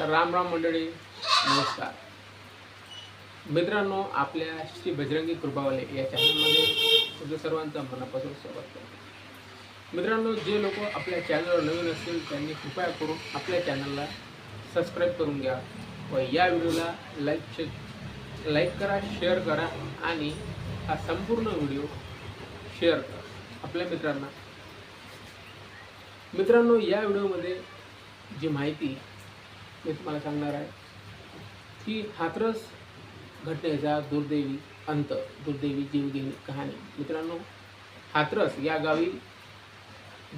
तर राम राम मंडळी नमस्कार. मित्रांनो आपल्या श्री बजरंगी कृपावाले या चॅनलमध्ये तुमच्या सर्वांचं मनापासून स्वागत करतो. मित्रांनो जे लोक आपल्या चॅनलवर नवीन असतील त्यांनी कृपया करून आपल्या चॅनलला सबस्क्राईब करून घ्या व या व्हिडिओला लाईक शे लाईक करा शेअर करा आणि हा संपूर्ण व्हिडिओ शेअर करा. आपल्या मित्रांना. मित्रांनो या व्हिडिओमध्ये जी माहिती मी तुम्हाला सांगणार आहे. की हातरस घटनेचा दुर्दैवी अंत दुर्दैवी जीवघेणी कहाणी. मित्रांनो हातरस या गावी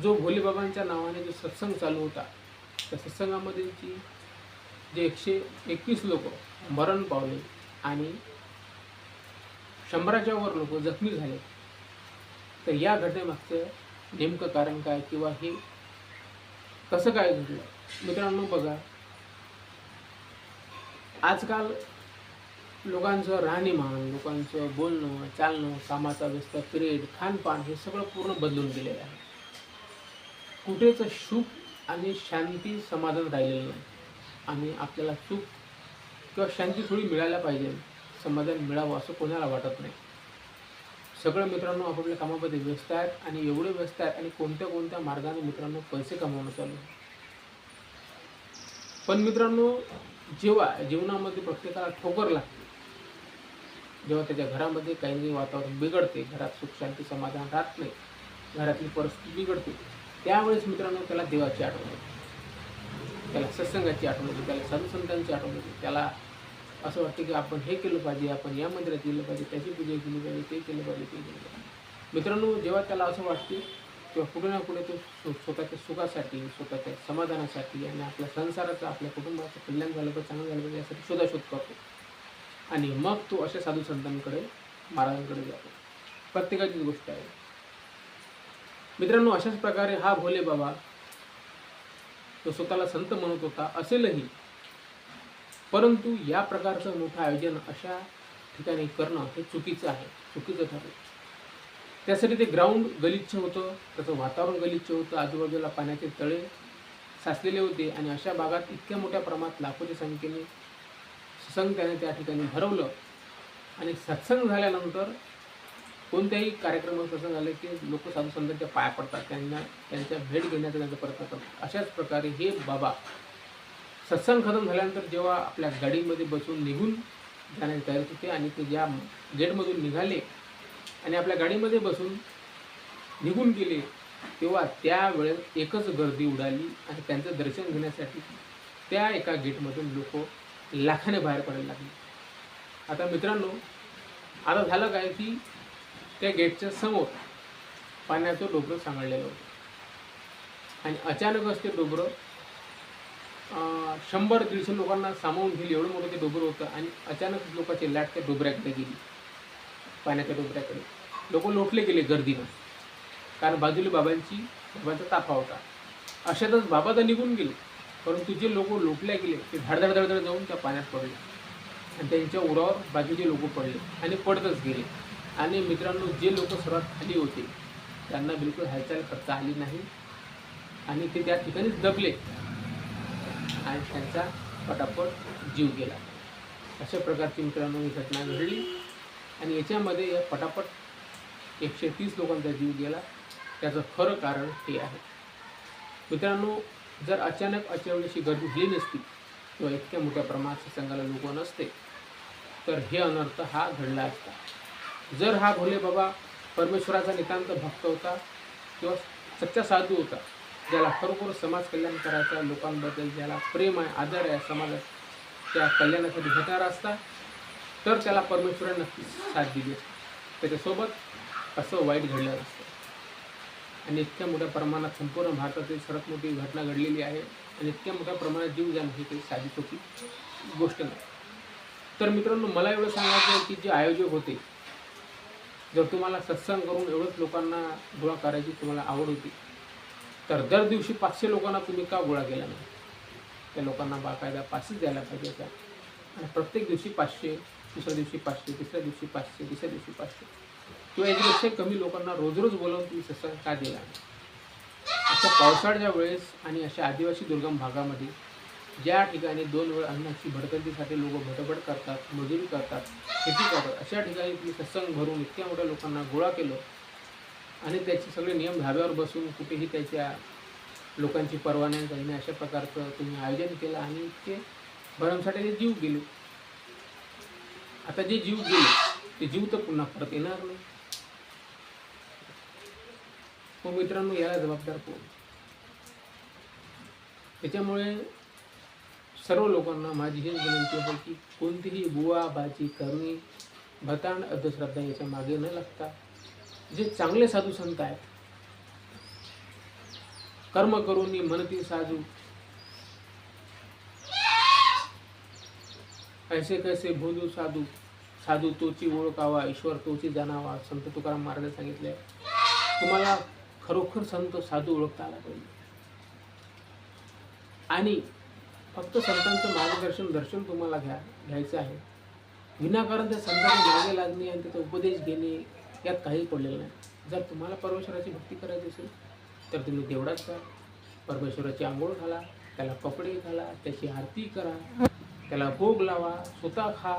जो भोलेबाबांच्या नावाने जो सत्संग चालू होता त्या सत्संगामध्ये जी जे एकशे एकवीस लोक मरण पावले आणि शंभराच्या वर लोक जखमी झाले तर या घटनेमागचं नेमकं कारण काय किंवा हे कसं काय घडलं? मित्रांनो बघा. आजकाल लोकांचं राहणीमान लोकांचं बोलणं चालणं कामाचा व्यस्त पिरियड खानपान हे सगळं पूर्ण बदलून गेलेलं आहे. कुठेच सुख आणि शांती समाधान राहिलेलं नाही. आणि आपल्याला सुख किंवा शांती थोडी मिळायला पाहिजे. समाधान मिळावं असं कोणाला वाटत नाही. सगळं मित्रांनो आपापल्या कामामध्ये व्यस्त आहेत आणि एवढे व्यस्त आहेत आणि कोणत्या कोणत्या मार्गाने मित्रांनो पैसे कमावणं चालू पण मित्रांनो जेव्हा जीवनामध्ये प्रत्येकाला ठोकर लागते जेव्हा त्याच्या घरामध्ये काही काही वातावरण बिघडते घरात सुखशांती समाधान राहत नाही घरातली परिस्थिती बिघडते त्यावेळेस मित्रांनो त्याला देवाची आठवण येते. त्याला सत्संगाची आठवण होते त्याला साधुसंतांची आठवण होते त्याला असं वाटतं की आपण हे केलं पाहिजे आपण या मंदिरात गेलं पाहिजे त्याची पूजा केली पाहिजे ते केलं पाहिजे ते केलं पाहिजे. मित्रांनो जेव्हा त्याला असं वाटते किंवा कुठे ना कुठे तो स्वतःच्या सुखासाठी स्वतःच्या समाधानासाठी आणि आपल्या संसाराचं आपल्या कुटुंबाचं कल्याण झालं पाहिजे चांगलं झालं पाहिजे यासाठी शोधाशोध करतो. आणि मग तो अशा साधू संतांकडे महाराजांकडे जातो. प्रत्येकाचीच गोष्ट आहे. मित्रांनो अशाच प्रकारे हा भोले बाबा तो स्वतःला संत म्हणत होता असेलही. परंतु या प्रकारचं मोठं आयोजन अशा ठिकाणी करणं हे चुकीचं आहे. चुकीचं ठरलं. त्यासाठी ते ग्राउंड गलिच्छ होतं त्याचं वातावरण गलिच्छ होतं आजूबाजूला पाण्याचे तळे साचलेले होते आणि अशा भागात इतक्या मोठ्या प्रमाणात लाखोच्या संख्येने सत्संग त्याने त्या ठिकाणी भरवलं. आणि सत्संग झाल्यानंतर कोणत्याही कार्यक्रमात सत्संग झालं की लोक साधू संतांच्या पाया पडतात त्यांना त्यांच्या भेट घेण्याचा त्यांचा प्रयत्न करतात. अशाच प्रकारे हे बाबा सत्संग खतम झाल्यानंतर जेव्हा आपल्या गाडीमध्ये बसून निघून जाण्याची तयारी होते आणि ते ज्या गेटमधून निघाले आणि आपल्या गाडीमध्ये बसून निघून गेले तेव्हा त्यावेळेस एकच गर्दी उडाली. आणि त्यांचं दर्शन घेण्यासाठी त्या एका गेटमधून लोक लाखाने बाहेर पडायला लागले. आता मित्रांनो आता झालं काय की त्या गेटच्या समोर पाण्याचं डोबरं सांगडलेलं होतं. आणि अचानकच ते डोबरं शंभर दीडशे लोकांना सामावून घेईल एवढं मोठं ते डोबरं होतं आणि अचानक लोकांची लाट त्या डोबऱ्याकडे गेली. पाण्याच्या डोबऱ्याकडे लोक लोटले गेले गर्दीनं. कारण बाजूला बाबांची बाबांचा ताफा होता. अशातच बाबा तर निघून गेले. परंतु जे लोक लोटल्या गेले ते धडधड धडधड जाऊन त्या पाण्यात पडले. आणि त्यांच्या उरावर बाजूचे लोक पडले आणि पडतच गेले. आणि मित्रांनो जे लोक सर्वात खाली होते त्यांना बिलकुल हालचाल करता आली नाही. आणि ते त्या ठिकाणीच दबले. आणि त्यांचा पटापट जीव गेला. अशा प्रकारची मित्रांनो ही घटना घडली. आणि याच्यामध्ये या पटापट एकशे तीस लोकांचा जीव गेला. त्याचं खरं कारण हे आहे. मित्रांनो जर अचानक अशा गर्दी झाली नसती किंवा इतक्या मोठ्या प्रमाणात संघाला लोक नसते तर हे अनर्थ हा घडला असता. जर हा भोले बाबा परमेश्वराचा नितांत भक्त होता किंवा सच्चा साधू होता ज्याला खरोखर समाज कल्याण करायचा लोकांबद्दल ज्याला प्रेम आहे आदर आहे समाजात त्या कल्याणासाठी झटणारा असता तर त्याला परमेश्वराने नक्कीच साथ दिली. असते त्याच्यासोबत असं वाईट घडलं असतं. आणि इतक्या मोठ्या प्रमाणात संपूर्ण भारतातील सर्वात मोठी घटना घडलेली आहे. आणि इतक्या मोठ्या प्रमाणात जीव जाणं ही काही साधी सोपी गोष्ट नाही. तर मित्रांनो मला एवढं सांगायचं आहे की जे आयोजक होते जर तुम्हाला सत्संग करून एवढंच लोकांना गोळा करायची तुम्हाला आवड होती तर दर दिवशी पाचशे लोकांना तुम्ही का गोळा केला नाही? त्या लोकांना बाकायदा पाचशेच द्यायला पाहिजे होत्या. आणि प्रत्येक दिवशी पाचशे दुसऱ्या दिवशी पाचशे तिसऱ्या दिवशी पाचशे तिसऱ्या दिवशी पाचशे. किंवा याच्यापेक्षा कमी लोकांना रोज रोज बोलावून तुम्ही सत्संग का दिला अशा पावसाळ्याच्या वेळेस आणि अशा आदिवासी दुर्गम भागामध्ये ज्या ठिकाणी दोन वेळ अन्नाची भडकंतीसाठी लोक भटभट करतात मजुरी करतात शेती करतात अशा ठिकाणी तुम्ही सत्संग भरून इतक्या मोठ्या लोकांना गोळा केलं आणि त्याचे सगळे नियम धाब्यावर बसून कुठेही त्याच्या लोकांची पर्वा करणे नाही अशा प्रकारचं तुम्ही आयोजन केलं आणि ते भरमसाठीचे जीव गेले. आता जे जीव गेले ते जीव तर पुन्हा परत येणार नाही. मग मित्रांनो याला जबाबदार कोण? त्याच्यामुळे सर्व लोकांना माझी हीच विनंती आहे की कोणतीही बुवा बाजी करणी भताण अंधश्रद्धा याच्या मागे न लागता जे चांगले साधू संत आहेत कर्म करून मनती साधू कैसे कैसे भोजू साधू? साधू तोची ओळखावा ईश्वर तोची जाणावा संत तुकाराम महाराज सांगितले. तुम्हाला खरोखर संत साधू ओळखता आला पाहिजे. आणि फक्त संतांचं मार्गदर्शन दर्शन तुम्हाला घ्या घ्यायचं आहे. विनाकारण त्या संतांना मागे लागणे आणि त्याचा उपदेश घेणे यात काही पडलेलं नाही. जर तुम्हाला परमेश्वराची भक्ती करायची असेल तर तुम्ही देवळात जा. परमेश्वराची आंघोळ घाला त्याला कपडे घाला त्याची आरती करा. त्याला भोग लावा स्वतः खा.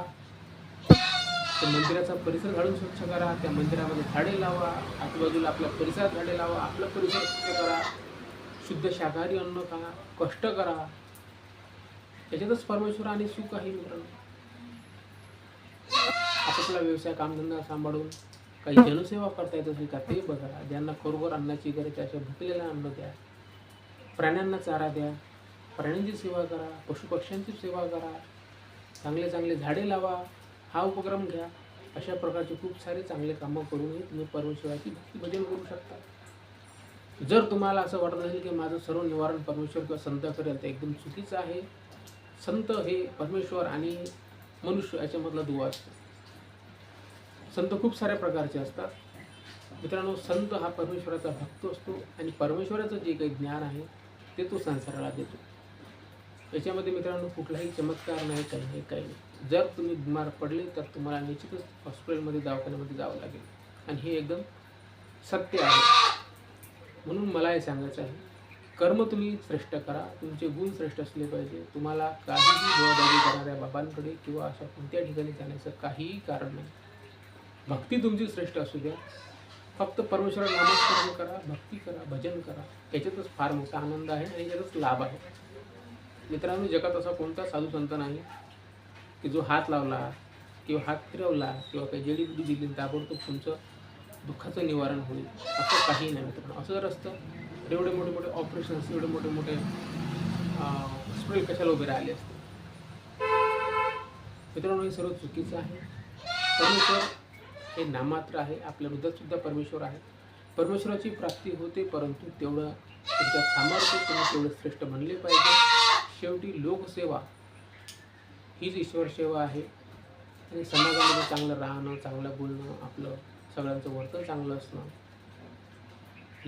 त्या मंदिराचा परिसर घालून स्वच्छ करा त्या मंदिरामध्ये झाडे लावा आजूबाजूला आपल्या परिसरात झाडे लावा आपला परिसर स्वच्छ करा. शुद्ध शाकाहारी अन्न खा कष्ट करा. त्याच्यातच परमेश्वर आणि सुख आहे मित्रांनो. आपला व्यवसाय कामधंदा सांभाळून काही जनसेवा करता येत असेल का ते बघा. ज्यांना खरोखर अन्नाची गरज आहे अशा भुकलेला अन्न द्या. प्राण्यांना चारा द्या. प्राण्यांची सेवा करा पशुपक्ष्यांची सेवा करा चांगले चांगले झाडे लावा हा उपक्रम घ्या. अशा प्रकारचे खूप सारे चांगले कामं करूनही तुम्ही परमेश्वराची भक्ती भजन करू शकता. जर तुम्हाला असं वाटत असेल की माझं सर्व निवारण परमेश्वर किंवा संत करेल तर एकदम चुकीचं आहे संत हे परमेश्वर आणि मनुष्य याच्यामधला दुवा असतो. संत खूप साऱ्या प्रकारचे असतात. मित्रांनो संत हा परमेश्वराचा भक्त असतो आणि परमेश्वराचं जे काही ज्ञान आहे ते तो संसाराला देतो. याच्यामध्ये मित्रांनो कुठलाही चमत्कार नाही काही नाही काही नाही. जर तुम्ही बिमार पडले तर तुम्हाला निश्चितच हॉस्पिटलमध्ये दवाखान्यामध्ये जावं लागेल. आणि हे एकदम सत्य आहे. म्हणून मला हे सांगायचं आहे कर्म तुम्ही श्रेष्ठ करा. तुमचे गुण श्रेष्ठ असले पाहिजे. तुम्हाला काहीही जबाबदारी करणाऱ्या बाबांकडे किंवा अशा कोणत्या ठिकाणी जाण्याचं काहीही कारण नाही. भक्ती तुमची श्रेष्ठ असू द्या. फक्त परमेश्वरा नामस्मरण करा भक्ती करा भजन करा. याच्यातच फार मोठा आनंद आहे आणि याच्यातच लाभ आहे. मित्रांनो जगात असा कोणता साधू संत नाही की जो हात लावला किंवा हात फिरवला किंवा काही जडीबुडी दिली ताबडतोब तुमचं दुःखाचं निवारण होईल. असं काही नाही मित्रांनो. असं जर असतं तर एवढे मोठे मोठे ऑपरेशन्स एवढे मोठे मोठे हॉस्पिटल कशाला उभे राहिले असते? मित्रांनो हे सर्व चुकीचं आहे. परमेश्वर हे नामात्र आहे. आपल्या हृदयातसुद्धा परमेश्वर आहे. परमेश्वराची प्राप्ती होते परंतु तेवढं तुमच्या सामर्थ्य तुम्ही तेवढं श्रेष्ठ म्हणले पाहिजे. शेवटी लोकसेवा हीच ईश्वर सेवा आहे आणि समाजामध्ये चांगलं राहणं चांगलं बोलणं आपलं सगळ्यांचं वर्तन चांगलं असणं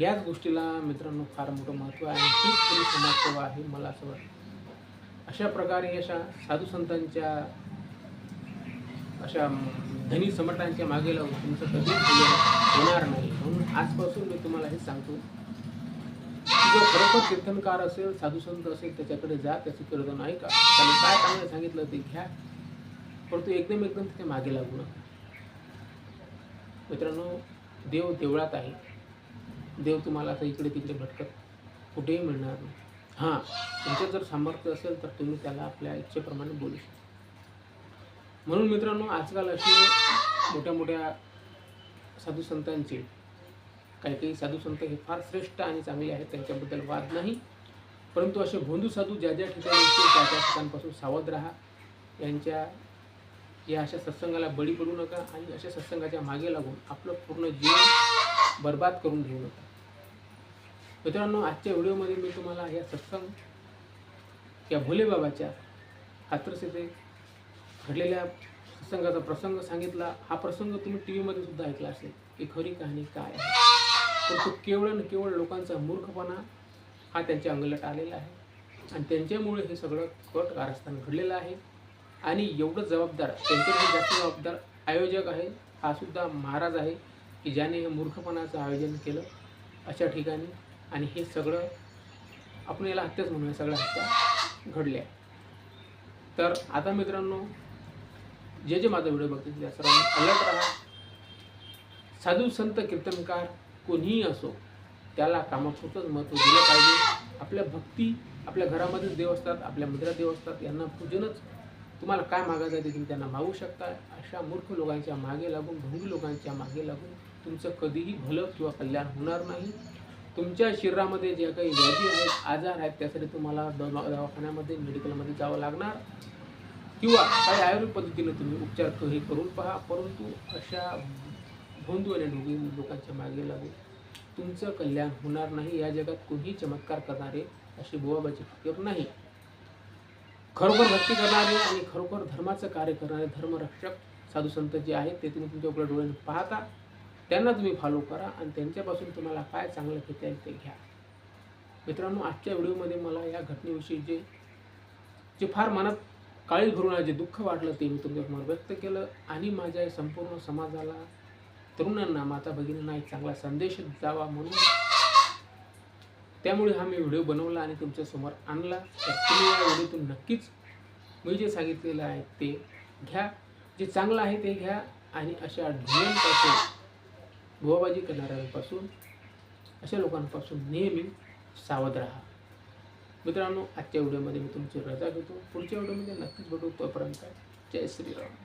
याच गोष्टीला मित्रांनो फार मोठं महत्त्व आहे. आणि हीच खरी समाजसेवा आहे मला असं वाटतं. अशा प्रकारे अशा साधू संतांच्या अशा धनी समर्थांच्या मागे लावून तुमचं कधीच होणार नाही. म्हणून आजपासून मी तुम्हाला हे सांगतो. जो खरोखर कीर्तनकार असेल साधू संत असेल त्याच्याकडे जा त्याचं कीर्तन ऐका. त्याने काय चांगलं सांगितलं ते घ्या. परंतु एकदम एकदम तिथे मागे लागू नका. मित्रांनो देव देवळात आहे. देव तुम्हाला असं इकडे तिकडे भटकत कुठेही मिळणार नाही. हां तुमचं जर सामर्थ्य असेल तर तुम्ही त्याला आपल्या इच्छेप्रमाणे बोलू शकता. म्हणून मित्रांनो आजकाल असे मोठ्या मोठ्या साधू संतांचे काही काही साधू संत हे फार श्रेष्ठ आणि चांगले आहेत त्यांच्याबद्दल वाद नाही. परंतु असे भोंदू साधू ज्या ज्या ठिकाणी असतील त्या त्या ठिकाणपासून सावध राहा. यांच्या या अशा सत्संगाला बळी पडू नका आणि अशा सत्संगाच्या मागे लागून आपलं पूर्ण जीवन बर्बाद करून घेऊ नका. मित्रांनो आजच्या व्हिडिओमध्ये मी तुम्हाला या सत्संग या भोलेबाबाच्या हात्रस येथे घडलेल्या सत्संगाचा प्रसंग सांगितला. हा प्रसंग तुम्ही टी व्हीमध्ये सुद्धा ऐकला असेल की खरी कहाणी काय आहे? पण तो केवळ न केवळ लोकांचा मूर्खपणा हा त्यांच्या अंगलट आलेला आहे. आणि त्यांच्यामुळे हे सगळं कट कारस्थान घडलेलं आहे. आणि एवढं जबाबदार त्यांच्यापेक्षा जास्त जबाबदार आयोजक आहे हा सुद्धा महाराज आहे की ज्याने हे मूर्खपणाचं आयोजन केलं अशा ठिकाणी. आणि हे सगळं आपण याला हत्याच म्हणूया सगळ्या हत्या घडल्या. तर आता मित्रांनो जे जे माझा व्हिडिओ बघतील त्या सर्वांनी अलर्ट राहा. साधू संत कीर्तनकार कोणीही असो त्याला कामापुरतंच महत्त्व दिलं पाहिजे. आपल्या भक्ती आपल्या घरामध्येच देव असतात आपल्या मंदिरात देव असतात यांना पूजनच. तुम्हाला काय मागायचं आहे तुम्ही त्यांना मागू शकता. अशा मूर्ख लोकांच्या मागे लागून ढोंगी लोकांच्या मागे लागून तुमचं कधीही भलं किंवा कल्याण होणार नाही. तुमच्या शरीरामध्ये जे काही व्याधी आहेत आजार आहेत त्यासाठी तुम्हाला दवा दवाखान्यामध्ये मेडिकलमध्ये जावं लागणार. किंवा काही आयुर्वेद पद्धतीने तुम्ही उपचार हे करून पहा. परंतु अशा भोंदू आणि ढोंगी लोकांच्या मागे लागून तुमचं कल्याण होणार नाही या जगात कोणीही चमत्कार करणारे अशी बुवाबाची फकीर नाही. खरोखर भक्ती करणारे आणि खरोखर धर्माचं कार्य करणारे धर्मरक्षक साधू संत जे आहेत ते तुम्ही तुमच्या उघड्या डोळ्याने पाहता. त्यांना तुम्ही फॉलो करा आणि त्यांच्यापासून तुम्हाला काय चांगलं घेता येईल ते घ्या. मित्रांनो आजच्या व्हिडिओमध्ये मला या घटनेविषयी जे जे फार मनात काळी भरून जे दुःख वाटलं ते मी तुमच्यासमोर व्यक्त केलं आणि माझ्या संपूर्ण समाजाला तरुणांना माता भगिनींना एक चांगला संदेश जावा म्हणून त्यामुळे हा मी व्हिडिओ बनवला आणि तुमच्यासमोर आणला. तर तुम्ही या व्हिडिओतून नक्कीच मी जे सांगितलेलं आहे ते घ्या. जे चांगलं आहे ते घ्या आणि अशा ढोळ्यांपासून भुवाबाजी करणाऱ्यांपासून अशा लोकांपासून नेहमी सावध राहा. मित्रांनो आजच्या व्हिडिओमध्ये मी तुमची रजा घेतो. पुढच्या व्हिडिओमध्ये नक्कीच भेटू. तोपर्यंत जय श्रीराम.